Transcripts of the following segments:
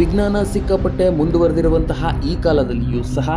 ವಿಜ್ಞಾನ ಸಿಕ್ಕಾಪಟ್ಟೆ ಮುಂದುವರೆದಿರುವಂತಹ ಈ ಕಾಲದಲ್ಲಿಯೂ ಸಹ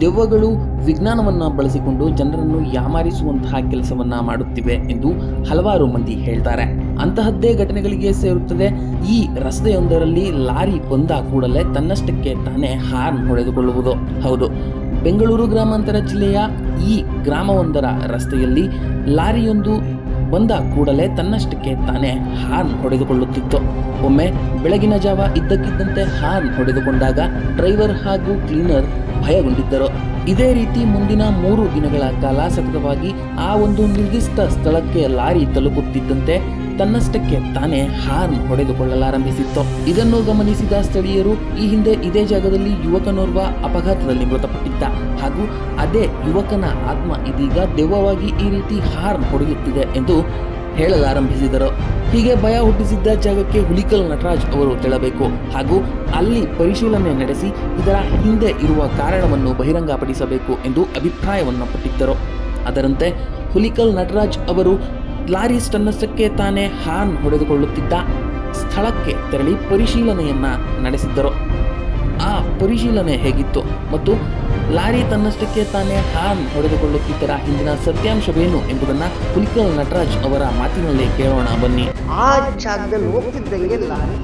ದೆವ್ವಗಳು ವಿಜ್ಞಾನವನ್ನು ಬಳಸಿಕೊಂಡು ಜನರನ್ನು ಯಾಮಾರಿಸುವಂತಹ ಕೆಲಸವನ್ನು ಮಾಡುತ್ತಿವೆ ಎಂದು ಹಲವಾರು ಮಂದಿ ಹೇಳ್ತಾರೆ. ಅಂತಹದ್ದೇ ಘಟನೆಗಳಿಗೆ ಸೇರುತ್ತದೆ. ಈ ರಸ್ತೆಯೊಂದರಲ್ಲಿ ಲಾರಿ ಬಂದ ಕೂಡಲೇ ತನ್ನಷ್ಟಕ್ಕೆ ತಾನೇ ಹಾರ್ನ್ ಹೊಡೆದುಕೊಳ್ಳುವುದು. ಹೌದು, ಬೆಂಗಳೂರು ಗ್ರಾಮಾಂತರ ಜಿಲ್ಲೆಯ ಈ ಗ್ರಾಮವೊಂದರ ರಸ್ತೆಯಲ್ಲಿ ಲಾರಿಯೊಂದು ಬಂದ ಕೂಡಲೇ ತನ್ನಷ್ಟಕ್ಕೆ ತಾನೇ ಹಾರ್ನ್ ಹೊಡೆದುಕೊಳ್ಳುತ್ತಿತ್ತು. ಒಮ್ಮೆ ಬೆಳಗಿನ ಜಾವ ಇದ್ದಕ್ಕಿದ್ದಂತೆ ಹಾರ್ನ್ ಹೊಡೆದುಕೊಂಡಾಗ ಡ್ರೈವರ್ ಹಾಗೂ ಕ್ಲೀನರ್ ಭಯಗೊಂಡಿದ್ದರು. ಇದೇ ರೀತಿ ಮುಂದಿನ ಮೂರು ದಿನಗಳ ಕಾಲ ಸತತವಾಗಿ ಆ ಒಂದು ನಿರ್ದಿಷ್ಟ ಸ್ಥಳಕ್ಕೆ ಲಾರಿ ತಲುಪುತ್ತಿದ್ದಂತೆ ತನ್ನಷ್ಟಕ್ಕೆ ತಾನೇ ಹಾರ್ನ್ ಹೊಡೆದುಕೊಳ್ಳಲಾರಂಭಿಸಿತ್ತು. ಇದನ್ನು ಗಮನಿಸಿದ ಸ್ಥಳೀಯರು ಈ ಹಿಂದೆ ಇದೇ ಜಾಗದಲ್ಲಿ ಯುವಕನೋರ್ವ ಅಪಘಾತದಲ್ಲಿ ಮೃತಪಟ್ಟಿದ್ದ ಹಾಗೂ ಅದೇ ಯುವಕನ ಆತ್ಮ ಇದೀಗ ದೆವ್ವವಾಗಿ ಈ ರೀತಿ ಹಾರ್ನ್ ಹೊಡೆಯುತ್ತಿದೆ ಎಂದು ಹೇಳಲಾರಂಭಿಸಿದರು. ಹೀಗೆ ಭಯ ಹುಟ್ಟಿಸಿದ್ದ ಜಾಗಕ್ಕೆ ಹುಲಿಕಲ್ ನಟರಾಜ್ ಅವರು ತೆರಳಬೇಕು ಹಾಗೂ ಅಲ್ಲಿ ಪರಿಶೀಲನೆ ನಡೆಸಿ ಇದರ ಹಿಂದೆ ಇರುವ ಕಾರಣವನ್ನು ಬಹಿರಂಗಪಡಿಸಬೇಕು ಎಂದು ಅಭಿಪ್ರಾಯವನ್ನು ಪಟ್ಟಿದ್ದರು. ಅದರಂತೆ ಹುಲಿಕಲ್ ನಟರಾಜ್ ಅವರು ಲಾರಿ ತನ್ನಷ್ಟಕ್ಕೆ ತಾನೇ ಹಾರ್ನ್ ಹೊಡೆದುಕೊಳ್ಳುತ್ತಿದ್ದ ಸ್ಥಳಕ್ಕೆ ತೆರಳಿ ಪರಿಶೀಲನೆಯನ್ನ ನಡೆಸಿದ್ದರು. ಆ ಪರಿಶೀಲನೆ ಹೇಗಿತ್ತು ಮತ್ತು ಲಾರಿ ತನ್ನಷ್ಟಕ್ಕೆ ತಾನೇ ಹಾರ್ನ್ ಹೊಡೆದುಕೊಳ್ಳುತ್ತಿದ್ದರ ಹಿಂದಿನ ಸತ್ಯಾಂಶವೇನು ಎಂಬುದನ್ನ ಪುಲಿಕಲ್ ನಟರಾಜ್ ಅವರ ಮಾತಿನಲ್ಲೇ ಕೇಳೋಣ ಬನ್ನಿ. ಆ ಜಾಗದಲ್ಲಿ ಹೋಗ್ತಿದ್ದಂಗೆ ಲಾರಿ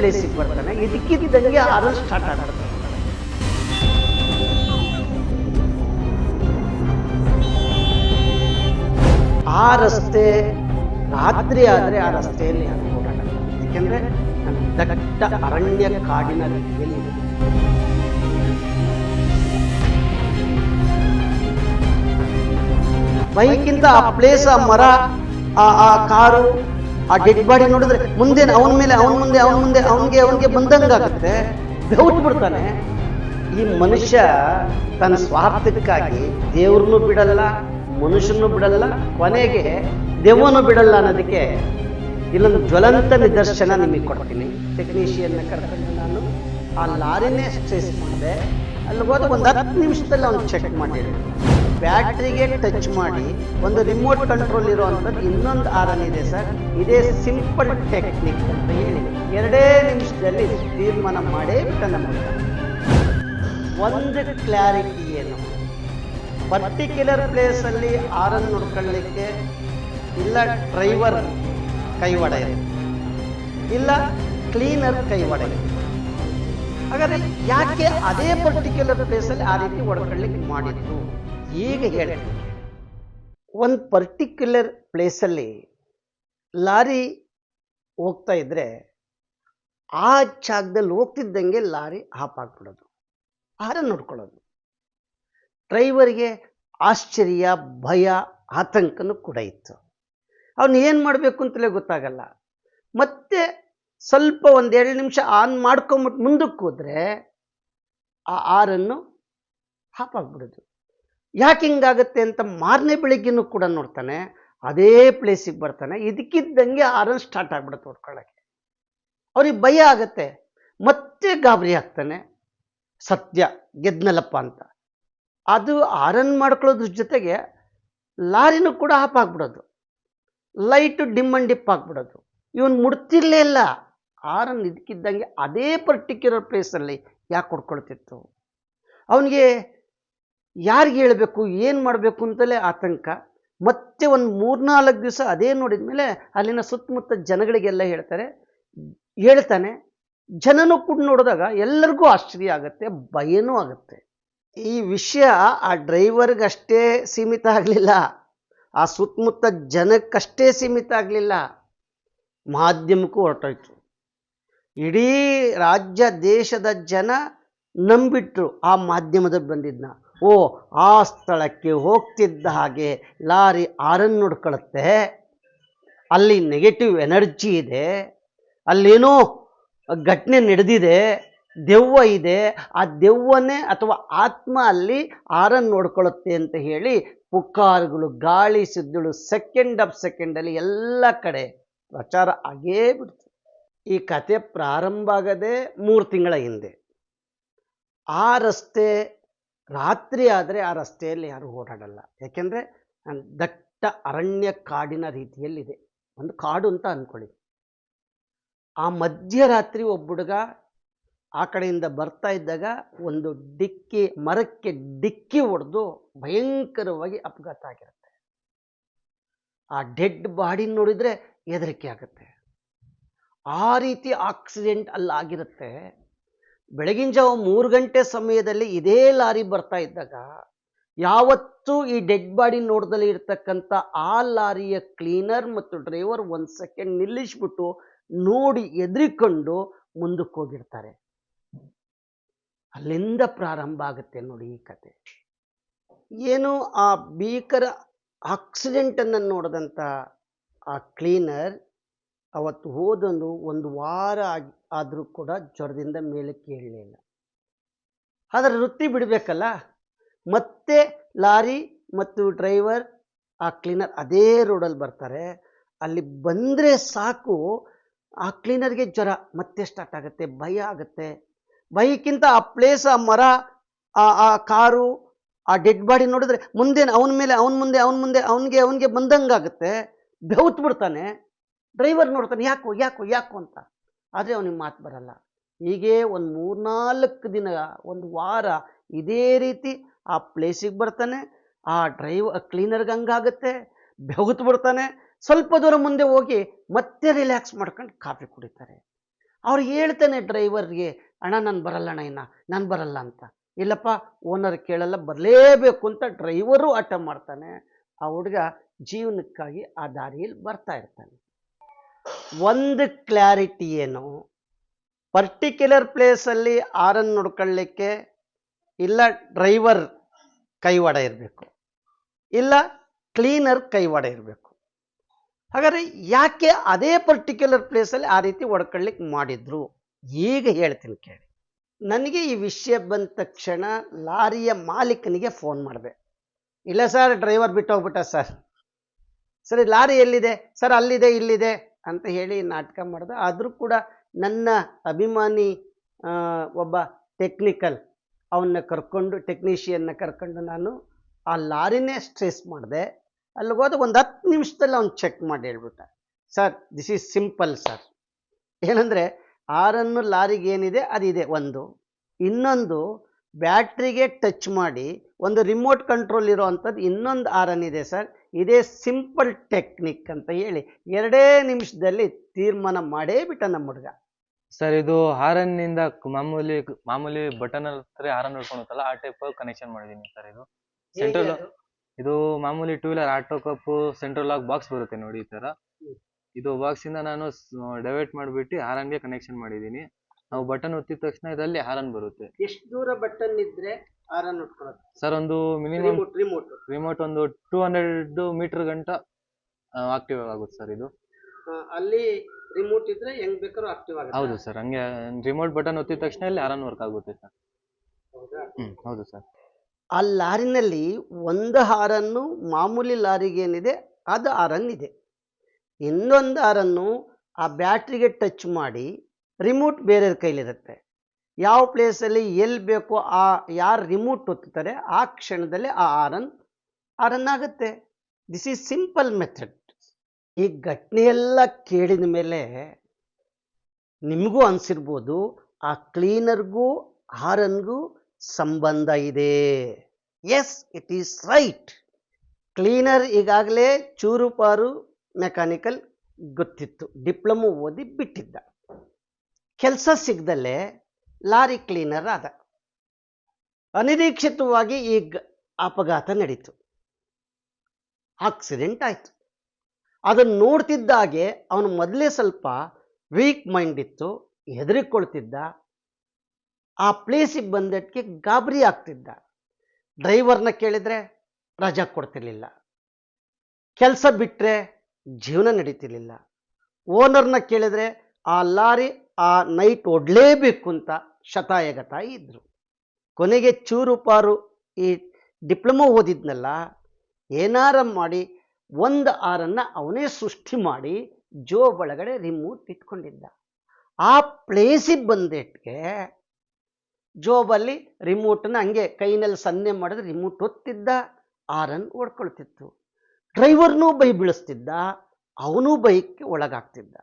ಪ್ಲೇಸಿಗೆ ಬರ್ತಾನೆ. ಇದಕ್ಕಿದ್ದಂಗೆ ಆರನ್ ಸ್ಟಾರ್ಟ್ ಆಗ್ತದೆ ಆ ರಸ್ತೆ ರಾತ್ರಿ ಆದರೆ ಆ ರಸ್ತೆಯಲ್ಲಿ ಯಾರು ಓಡಾಡಲ್ಲ ಯಾಕೆಂದ್ರೆ ದಟ್ಟ ಅರಣ್ಯ ಕಾಡಿನ ರೀತಿಯಲ್ಲಿ. ಬೈಕಿಂದ ಆ ಪ್ಲೇಸ್ ಆ ಮರ ಆ ಕಾರು ಆ ಡೆಡ್ ಬಾಡಿ ನೋಡಿದ್ರೆ ಮುಂದೆ ಅವನ ಮೇಲೆ, ಅವನ ಮುಂದೆ ಅವನ ಮುಂದೆ, ಅವನಿಗೆ ಅವನಿಗೆ ಬಂದಂಗಾಗುತ್ತೆ. ಬಿಡ್ತಾನೆ ಈ ಮನುಷ್ಯ ತನ್ನ ಸ್ವಾರ್ಥಕ್ಕಾಗಿ ದೇವ್ರನ್ನೂ ಬಿಡಲ್ಲ ಮನುಷ್ಯನೂ ಬಿಡಲ್ಲ, ಕೊನೆಗೆ ದೆವ್ವನು ಬಿಡಲ್ಲ ಅನ್ನೋದಕ್ಕೆ ಇಲ್ಲೊಂದು ಜ್ವಲಂತ ನಿದರ್ಶನ ನಿಮಗೆ ಕೊಡ್ತೀನಿ. ಟೆಕ್ನಿಷಿಯನ್ನ ಕರ್ಕೊಂಡು ನಾನು ಆ ಲಾರಿನೇ ಸಕ್ಸೆಸ್ ಮಾಡಿದೆ. ಅಲ್ಲಿ ಹೋದ ಒಂದು ಹತ್ತು ನಿಮಿಷದಲ್ಲಿ ಅವ್ನು ಚೆಕ್ ಮಾಡಿರಿ ಬ್ಯಾಟ್ರಿಗೆ ಟಚ್ ಮಾಡಿ ಒಂದು ರಿಮೋಟ್ ಕಂಟ್ರೋಲ್ ಇರುವಂಥದ್ದು ಇನ್ನೊಂದು ಆರನ್ ಇದೆ ಸರ್. ಇದೇ ಸಿಂಪಲ್ ಟೆಕ್ನಿಕ್ ಅಂತ ಹೇಳಿ ಎರಡೇ ನಿಮಿಷದಲ್ಲಿ ತೀರ್ಮಾನ ಮಾಡೇ ಬಿಟ್ಟ ನಮ್ಮ ಒಂದು ಕ್ಲಾರಿಟಿ ಏನು? ಪರ್ಟಿಕ್ಯುಲರ್ ಪ್ಲೇಸಲ್ಲಿ ಆರನ್ ನೋಡ್ಕೊಳ್ಳಿಕ್ಕೆ ಇಲ್ಲ ಡ್ರೈವರ್ ಕೈವಾಡ ಇದೆ. ಇಲ್ಲ ಕ್ಲೀನರ್ ಕೈವಾಡ ಇದೆ. ಹಾಗಾದ್ರೆ ಯಾಕೆ ಅದೇ ಪರ್ಟಿಕ್ಯುಲರ್ ಪ್ಲೇಸಲ್ಲಿ ಆ ರೀತಿ ಹೊಡ್ಕೊಳ್ಳಿಕ್ಕೆ ಮಾಡಿದ್ದು ಈಗ ಹೇಳಿ. ಒಂದು ಪರ್ಟಿಕ್ಯುಲರ್ ಪ್ಲೇಸಲ್ಲಿ ಲಾರಿ ಹೋಗ್ತಾ ಇದ್ದರೆ ಆ ಜಾಗದಲ್ಲಿ ಹೋಗ್ತಿದ್ದಂಗೆ ಲಾರಿ ಹಾಪ್ ಹಾಕ್ಬಿಡೋದು ಆರ ನೋಡ್ಕೊಳ್ಳೋದು. ಡ್ರೈವರ್ಗೆ ಆಶ್ಚರ್ಯ, ಭಯ, ಆತಂಕನೂ ಕೂಡ ಇತ್ತು. ಅವನು ಏನು ಮಾಡಬೇಕು ಅಂತಲೇ ಗೊತ್ತಾಗಲ್ಲ. ಮತ್ತೆ ಸ್ವಲ್ಪ ಒಂದೆರಡು ನಿಮಿಷ ಆನ್ ಮಾಡ್ಕೊಂಬಿಟ್ಟು ಮುಂದಕ್ಕೆ ಹೋದರೆ ಆ ಆರನ್ನು ಹಾಪಾಕ್ಬಿಡೋದು ಯಾಕೆ ಹಿಂಗಾಗುತ್ತೆ ಅಂತ ಮಾರನೇ ಬೆಳಿಗ್ಗೆನೂ ಕೂಡ ನೋಡ್ತಾನೆ. ಅದೇ ಪ್ಲೇಸಿಗೆ ಬರ್ತಾನೆ. ಇದಕ್ಕಿದ್ದಂಗೆ ಆರನ್ ಸ್ಟಾರ್ಟ್ ಆಗ್ಬಿಡುತ್ತೆ ಹೊಡ್ಕೊಳ್ಳೋಕ್ಕೆ ಅವ್ರಿಗೆ ಭಯ ಆಗುತ್ತೆ. ಮತ್ತೆ ಗಾಬರಿ ಆಗ್ತಾನೆ. ಸತ್ಯ, ಗೆದ್ನಲ್ಲಪ್ಪ ಅಂತ. ಅದು ಆರನ್ ಮಾಡ್ಕೊಳ್ಳೋದ್ರ ಜೊತೆಗೆ ಲಾರಿನೂ ಕೂಡ ಆಫ್ ಆಗ್ಬಿಡೋದು. ಲೈಟು ಡಿಮ್ ಅಂಡ್ ಡಿಪ್ ಆಗ್ಬಿಡೋದು. ಇವನು ಮುಡ್ತಿರ್ಲೇ ಇಲ್ಲ. ಆರನ್ ಇದಕ್ಕಿದ್ದಂಗೆ ಅದೇ ಪರ್ಟಿಕ್ಯುಲರ್ ಪ್ಲೇಸಲ್ಲಿ ಯಾಕೆ ಕೊಡ್ಕೊಳ್ತಿತ್ತು ಅವನಿಗೆ ಯಾರಿಗೆ ಹೇಳಬೇಕು, ಏನು ಮಾಡಬೇಕು ಅಂತಲೇ ಆತಂಕ. ಮತ್ತೆ ಒಂದು ಮೂರ್ನಾಲ್ಕು ದಿವಸ ಅದೇ ನೋಡಿದ ಮೇಲೆ ಅಲ್ಲಿನ ಸುತ್ತಮುತ್ತ ಜನಗಳಿಗೆಲ್ಲ ಹೇಳ್ತಾರೆ. ಹೇಳ್ತಾನೆ. ಜನನೂ ಕೂಡ ನೋಡಿದಾಗ ಎಲ್ಲರಿಗೂ ಆಶ್ಚರ್ಯ ಆಗುತ್ತೆ, ಭಯನೂ ಆಗುತ್ತೆ. ಈ ವಿಷಯ ಆ ಡ್ರೈವರ್ಗಷ್ಟೇ ಸೀಮಿತ ಆಗಲಿಲ್ಲ. ಆ ಸುತ್ತಮುತ್ತ ಜನಕ್ಕಷ್ಟೇ ಸೀಮಿತ ಆಗಲಿಲ್ಲ. ಮಾಧ್ಯಮಕ್ಕೂ ಹೊರಟೋಯ್ತು. ಇಡೀ ರಾಜ್ಯ, ದೇಶದ ಜನ ನಂಬಿಟ್ರು ಆ ಮಾಧ್ಯಮದ ಬಂದಿದ್ನ. ಓ, ಆ ಸ್ಥಳಕ್ಕೆ ಹೋಗ್ತಿದ್ದ ಹಾಗೆ ಲಾರಿ ಆರನ್ನು ನೋಡ್ಕೊಳುತ್ತೆ ಅಲ್ಲಿ ನೆಗೆಟಿವ್ ಎನರ್ಜಿ ಇದೆ. ಅಲ್ಲೇನೋ ಘಟನೆ ನಡೆದಿದೆ, ದೆವ್ವ ಇದೆ. ಆ ದೆವ್ವನೇ ಅಥವಾ ಆತ್ಮ ಅಲ್ಲಿ ಆರನ್ನು ನೋಡ್ಕೊಳ್ಳುತ್ತೆ ಅಂತ ಹೇಳಿ ಪುಕ್ಕಾರುಗಳು ಗಾಳಿ ಸಿದ್ದುಳು ಸೆಕೆಂಡ್ ಆಫ್ ಸೆಕೆಂಡಲ್ಲಿ ಎಲ್ಲ ಕಡೆ ಪ್ರಚಾರ ಆಗೇ ಬಿಡ್ತು. ಈ ಕತೆ ಪ್ರಾರಂಭ ಆಗದೆ ಮೂರು ತಿಂಗಳ ಹಿಂದೆ. ಆ ರಸ್ತೆ ರಾತ್ರಿ ಆದರೆ ಆ ರಸ್ತೆಯಲ್ಲಿ ಯಾರು ಓಡಾಡಲ್ಲ. ಯಾಕೆಂದರೆ ದಟ್ಟ ಅರಣ್ಯ ಕಾಡಿನ ರೀತಿಯಲ್ಲಿದೆ. ಒಂದು ಕಾಡು ಅಂತ ಅಂದ್ಕೊಳ್ಳಿ ಆ ಮಧ್ಯರಾತ್ರಿ ಒಬ್ಬ ಹುಡುಗ ಆ ಕಡೆಯಿಂದ ಬರ್ತಾ ಇದ್ದಾಗ ಒಂದು ಡಿಕ್ಕಿ, ಮರಕ್ಕೆ ಡಿಕ್ಕಿ ಹೊಡೆದು ಭಯಂಕರವಾಗಿ ಅಪಘಾತ ಆಗಿರುತ್ತೆ. ಆ ಡೆಡ್ ಬಾಡಿ ನೋಡಿದರೆ ಹೆದರಿಕೆ ಆಗುತ್ತೆ. ಆ ರೀತಿ ಆಕ್ಸಿಡೆಂಟ್ ಅಲ್ಲಾಗಿರುತ್ತೆ. ಬೆಳಗಿನ ಜಾವ ಮೂರು ಗಂಟೆ ಸಮಯದಲ್ಲಿ ಇದೇ ಲಾರಿ ಬರ್ತಾ ಇದ್ದಾಗ ಯಾವತ್ತೂ ಈ ಡೆಡ್ ಬಾಡಿ ನೋಡ್ದಲ್ಲಿ ಇರ್ತಕ್ಕಂಥ ಆ ಲಾರಿಯ ಕ್ಲೀನರ್ ಮತ್ತು ಡ್ರೈವರ್ ಒಂದು ಸೆಕೆಂಡ್ ನಿಲ್ಲಿಸ್ಬಿಟ್ಟು ನೋಡಿ ಎದ್ರಿಕೊಂಡು ಮುಂದಕ್ಕೆ ಹೋಗಿರ್ತಾರೆ. ಅಲ್ಲಿಂದ ಪ್ರಾರಂಭ ಆಗುತ್ತೆ ನೋಡಿ ಈ ಕತೆ. ಏನು ಆ ಭೀಕರ ಆಕ್ಸಿಡೆಂಟನ್ನು ನೋಡಿದಂಥ ಆ ಕ್ಲೀನರ್ ಅವತ್ತು ಹೋದಂದು ಒಂದು ವಾರ ಆಗಿ ಆದರೂ ಕೂಡ ಜ್ವರದಿಂದ ಮೇಲೆ ಕೇಳಲಿಲ್ಲ ಆದರೆ ವೃತ್ತಿ ಬಿಡಬೇಕಲ್ಲ? ಮತ್ತೆ ಲಾರಿ ಮತ್ತು ಡ್ರೈವರ್, ಆ ಕ್ಲೀನರ್ ಅದೇ ರೋಡಲ್ಲಿ ಬರ್ತಾರೆ. ಅಲ್ಲಿ ಬಂದರೆ ಸಾಕು, ಆ ಕ್ಲೀನರ್ಗೆ ಜ್ವರ ಮತ್ತೆ ಸ್ಟಾರ್ಟ್ ಆಗುತ್ತೆ, ಭಯ ಆಗುತ್ತೆ. ಭಯಕ್ಕಿಂತ ಆ ಪ್ಲೇಸ್ ಆ ಮರ, ಆ ಆ ಕಾರು, ಆ ಡೆಡ್ ಬಾಡಿ ನೋಡಿದ್ರೆ ಮುಂದೆ ಅವನ ಮೇಲೆ, ಅವನ ಮುಂದೆ ಅವನ ಮುಂದೆ, ಅವನಿಗೆ ಅವನಿಗೆ ಬಂದಂಗಾಗುತ್ತೆ. ಬೆವ್ತು ಬಿಡ್ತಾನೆ. ಡ್ರೈವರ್ ನೋಡ್ತಾನೆ, ಯಾಕೋ ಯಾಕೋ ಯಾಕೋ ಅಂತ. ಆದರೆ ಅವನಿಗೆ ಮಾತು ಬರಲ್ಲ. ಹೀಗೆ ಒಂದು ಮೂರ್ನಾಲ್ಕು ದಿನ, ಒಂದು ವಾರ ಇದೇ ರೀತಿ ಆ ಪ್ಲೇಸಿಗೆ ಬರ್ತಾನೆ, ಆ ಡ್ರೈವ್ ಕ್ಲೀನರ್ಗೆ ಹಂಗಾಗುತ್ತೆ ಬೆಹುತ್ ಬಿಡ್ತಾನೆ. ಸ್ವಲ್ಪ ದೂರ ಮುಂದೆ ಹೋಗಿ ಮತ್ತೆ ರಿಲ್ಯಾಕ್ಸ್ ಮಾಡ್ಕೊಂಡು ಕಾಫಿ ಕುಡಿತಾರೆ. ಅವ್ರು ಹೇಳ್ತಾನೆ ಡ್ರೈವರ್ಗೆ ಅಣ್ಣ, ನಾನು ಬರಲ್ಲ ಅಣ್ಣ ಇನ್ನ, ನಾನು ಬರಲ್ಲ ಅಂತ. ಇಲ್ಲಪ್ಪ ಓನರ್ ಕೇಳಲ್ಲ, ಬರಲೇಬೇಕು ಅಂತ ಡ್ರೈವರು ಆಟ ಮಾಡ್ತಾನೆ. ಆ ಹುಡುಗ ಜೀವನಕ್ಕಾಗಿ ಆ ದಾರಿಯಲ್ಲಿ ಬರ್ತಾ ಇರ್ತಾನೆ. ಒಂದು ಕ್ಲಾರಿಟಿ ಏನು? ಪರ್ಟಿಕ್ಯುಲರ್ ಪ್ಲೇಸಲ್ಲಿ ಆರನ್ ನೋಡ್ಕೊಳ್ಳಿಕ್ಕೆ ಇಲ್ಲ ಡ್ರೈವರ್ ಕೈವಾಡ ಇರಬೇಕು. ಇಲ್ಲ ಕ್ಲೀನರ್ ಕೈವಾಡ ಇರಬೇಕು. ಹಾಗಾದ್ರೆ ಯಾಕೆ ಅದೇ ಪರ್ಟಿಕ್ಯುಲರ್ ಪ್ಲೇಸಲ್ಲಿ ಆ ರೀತಿ ಹೊಡ್ಕೊಳ್ಳಿಕ್ಕೆ ಮಾಡಿದ್ರು? ಈಗ ಹೇಳ್ತೀನಿ ಕೇಳಿ. ನನಗೆ ಈ ವಿಷಯ ಬಂದ ತಕ್ಷಣ ಲಾರಿಯ ಮಾಲೀಕನಿಗೆ ಫೋನ್ ಮಾಡಿದೆ. ಇಲ್ಲ ಸರ್ ಡ್ರೈವರ್ ಬಿಟ್ಟೋಗ್ಬಿಟ್ಟ ಸರ್ ಸರಿ, ಲಾರಿ ಎಲ್ಲಿದೆ? ಸರ್, ಅಲ್ಲಿದೆ, ಇಲ್ಲಿದೆ. ಅಂತ ಹೇಳಿ ನಾಟಕ ಮಾಡಿದೆ. ಆದರೂ ಕೂಡ ನನ್ನ ಅಭಿಮಾನಿ ಒಬ್ಬ ಟೆಕ್ನಿಕಲ್ ಅವನ್ನ ಕರ್ಕೊಂಡು ಟೆಕ್ನಿಷಿಯನ್ನ ಕರ್ಕೊಂಡು ನಾನು ಆ ಲಾರಿನೇ ಸ್ಟ್ರೆಸ್ ಮಾಡಿದೆ. ಅಲ್ಲಿಗೆ ಹೋದ ಒಂದು ಹತ್ತು ನಿಮಿಷದಲ್ಲಿ ಅವ್ನು ಚೆಕ್ ಮಾಡಿ ಹೇಳ್ಬಿಟ್ಟ. Sir this is simple sir ಏನಂದರೆ, ಆರನ್ನು ಲಾರಿಗೆ ಏನಿದೆ, ಅದಿದೆ. ಒಂದು. ಇನ್ನೊಂದು, ಬ್ಯಾಟ್ರಿಗೆ ಟಚ್ ಮಾಡಿ, ಒಂದು ರಿಮೋಟ್ ಕಂಟ್ರೋಲ್ ಇರೋ ಅಂಥದ್ದು ಇನ್ನೊಂದು ಆರನ್ ಇದೆ ಸರ್ ಇದೇ ಸಿಂಪಲ್ ಟೆಕ್ನಿಕ್ ಅಂತ ಹೇಳಿ ಎರಡೇ ನಿಮಿಷದಲ್ಲಿ ತೀರ್ಮಾನ ಮಾಡೇ ಬಿಟ್ಟ ನಮ್ಮ ಹುಡುಗ. ಸರ್ ಇದು ಹಾರನ್ನಿಂದ ಮಾಮೂಲಿ ಮಾಮೂಲಿ ಬಟನ್ ಹತ್ರ ಹಾರನ್ ನೋಡ್ಕೊಳುತ್ತಲ್ಲ ಆ ಟೈಪ್ ಕನೆಕ್ಷನ್ ಮಾಡಿದೀನಿ ಸರ್ ಇದು. ಸೆಂಟ್ರಲ್ ಇದು ಮಾಮೂಲಿ two wheeler auto cup central lock box ಬರುತ್ತೆ ನೋಡಿ ಈ ತರ. ಇದು ಬಾಕ್ಸ್ ಇಂದ ನಾನು ಡೈವರ್ಟ್ ಮಾಡಿಬಿಟ್ಟು ಹಾರನ್ಗೆ ಕನೆಕ್ಷನ್ ಮಾಡಿದೀನಿ ನಾವು ಬಟನ್ ಒತ್ತಿದ ತಕ್ಷಣ ಇದರಲ್ಲಿ ಹಾರನ್ ಬರುತ್ತೆ. ಎಷ್ಟು ದೂರ ಬಟನ್ ಇದ್ರೆ ಆರನ್ ಉಟ್ಕೊಳ್ಳೋದು? ಸರ್ ಒಂದು ಮಿನಿಮಮ್ ರಿಮೋಟ್ ರಿಮೋಟ್ ರಿಮೋಟ್ ಒಂದು ಟೂ ಹಂಡ್ರೆಡ್ ಮೀಟರ್ ಗಂಟ ಆಕ್ಟಿವ್ ಆಗುತ್ತೆ ಸರ್ ಇದು. ಅಲ್ಲಿ ರಿಮೋಟ್ ಇದ್ರೆ ಹೆಂಗ್ ಬೇಕಾದ್ರೂ ಆಕ್ಟಿವ್ ಆಗುತ್ತೆ. ಹೌದು ಸರ್ ಹಂಗೆ ರಿಮೋಟ್ ಬಟನ್ ಒತ್ತಿದ ತಕ್ಷಣ ಇಲ್ಲಿ ಹಾರನ್ ವರ್ಕ್ ಆಗುತ್ತೆ ಸರ್. ಹ್ಮ್ ಹೌದು ಸರ್. ಆ ಲಾರಿನಲ್ಲಿ ಒಂದು ಹಾರನ್ನು ಮಾಮೂಲಿ ಲಾರಿಗೆ ಏನಿದೆ ಅದು ಹಾರನ್ ಇದೆ. ಇನ್ನೊಂದು ಹಾರನ್ನು ಆ ಬ್ಯಾಟ್ರಿಗೆ ಟಚ್ ಮಾಡಿ ರಿಮೋಟ್ ಬೇರೆಯವ್ರ ಕೈಲಿರುತ್ತೆ. ಯಾವ ಪ್ಲೇಸಲ್ಲಿ ಎಲ್ಲಿ ಬೇಕೋ ಆ, ಯಾರು ರಿಮೋಟ್ ಒತ್ತುತ್ತಾರೆ, ಆ ಕ್ಷಣದಲ್ಲಿ ಆ ಆರನ್ ಆರನ್ ಆಗುತ್ತೆ. ದಿಸ್ ಈಸ್ ಸಿಂಪಲ್ ಮೆಥಡ್ ಈ ಘಟನೆಯೆಲ್ಲ ಕೇಳಿದ ಮೇಲೆ ನಿಮಗೂ ಅನಿಸಿರ್ಬೋದು, ಆ ಕ್ಲೀನರ್ಗೂ ಆರನ್ಗೂ ಸಂಬಂಧ ಇದೆ. Yes it is right cleaner ಈಗಾಗಲೇ ಚೂರುಪಾರು ಮೆಕ್ಯಾನಿಕಲ್ ಗೊತ್ತಿತ್ತು. ಡಿಪ್ಲೊಮೊ ಓದಿ ಬಿಟ್ಟಿದ್ದ. ಕೆಲಸ ಸಿಗದಲ್ಲೇ ಲಾರಿ ಕ್ಲೀನರ್ ಆದ. ಅನಿರೀಕ್ಷಿತವಾಗಿ ಈ ಅಪಘಾತ ನಡೀತು. ಆಕ್ಸಿಡೆಂಟ್ ಆಯಿತು. ಅದನ್ನು ನೋಡ್ತಿದ್ದಾಗೆ ಅವನು ಮೊದಲೇ ಸ್ವಲ್ಪ ವೀಕ್ ಮೈಂಡ್ ಇತ್ತು, ಹೆದರಿಕೊಳ್ತಿದ್ದ. ಆ ಪ್ಲೇಸಿಗೆ ಬಂದಕ್ಕೆ ಗಾಬರಿ ಆಗ್ತಿದ್ದ. ಡ್ರೈವರ್ನ ಕೇಳಿದರೆ ರಜಾ ಕೊಡ್ತಿರ್ಲಿಲ್ಲ. ಕೆಲಸ ಬಿಟ್ಟರೆ ಜೀವನ ನಡೀತಿರ್ಲಿಲ್ಲ. ಓನರ್ನ ಕೇಳಿದರೆ ಆ ಲಾರಿ ಆ ನೈಟ್ ಒಡ್ಲೇಬೇಕು ಅಂತ ಶತಾಯಗತಾಯಿ ಇದ್ದರು ಕೊನೆಗೆ ಚೂರು ಪಾರು ಈ ಡಿಪ್ಲೊಮೊ ಓದಿದ್ನಲ್ಲ, ಏನಾರ ಮಾಡಿ ಒಂದು ಆರನ್ನು ಅವನೇ ಸೃಷ್ಟಿ ಮಾಡಿ ಜೋ ಒಳಗಡೆ ರಿಮೂಟ್ ಇಟ್ಕೊಂಡಿದ್ದ. ಆ ಪ್ಲೇಸಿಗೆ ಬಂದಿಟ್ಗೆ ಜೋಬಲ್ಲಿ ರಿಮೋಟನ್ನು ಹಂಗೆ ಕೈನಲ್ಲಿ ಸನ್ನೆ ಮಾಡಿದ್ರೆ ರಿಮೋಟ್ ಒತ್ತಿದ್ದ, ಆರನ್ ಓಡ್ಕೊಳ್ತಿತ್ತು. ಡ್ರೈವರ್ನೂ ಬೈ ಬೀಳಿಸ್ತಿದ್ದ, ಅವನು ಬೈಕ್ಗೆ ಒಳಗಾಗ್ತಿದ್ದ.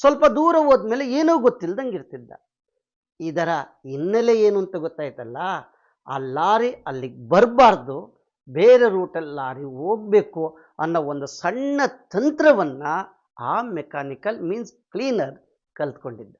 ಸ್ವಲ್ಪ ದೂರ ಹೋದ್ಮೇಲೆ ಏನೂ ಗೊತ್ತಿಲ್ಲದಂಗೆ ಇರ್ತಿದ್ದ. ಇದರ ಹಿನ್ನೆಲೆ ಏನು ಅಂತ ಗೊತ್ತಾಯ್ತಲ್ಲ? ಆ ಲಾರಿ ಅಲ್ಲಿಗೆ ಬರಬಾರ್ದು, ಬೇರೆ ರೂಟಲ್ಲಿ ಲಾರಿ ಹೋಗಬೇಕು ಅನ್ನೋ ಒಂದು ಸಣ್ಣ ತಂತ್ರವನ್ನು ಆ ಮೆಕ್ಯಾನಿಕಲ್ ಮೀನ್ಸ್ ಕ್ಲೀನರ್ ಕಲ್ತ್ಕೊಂಡಿದ್ದ.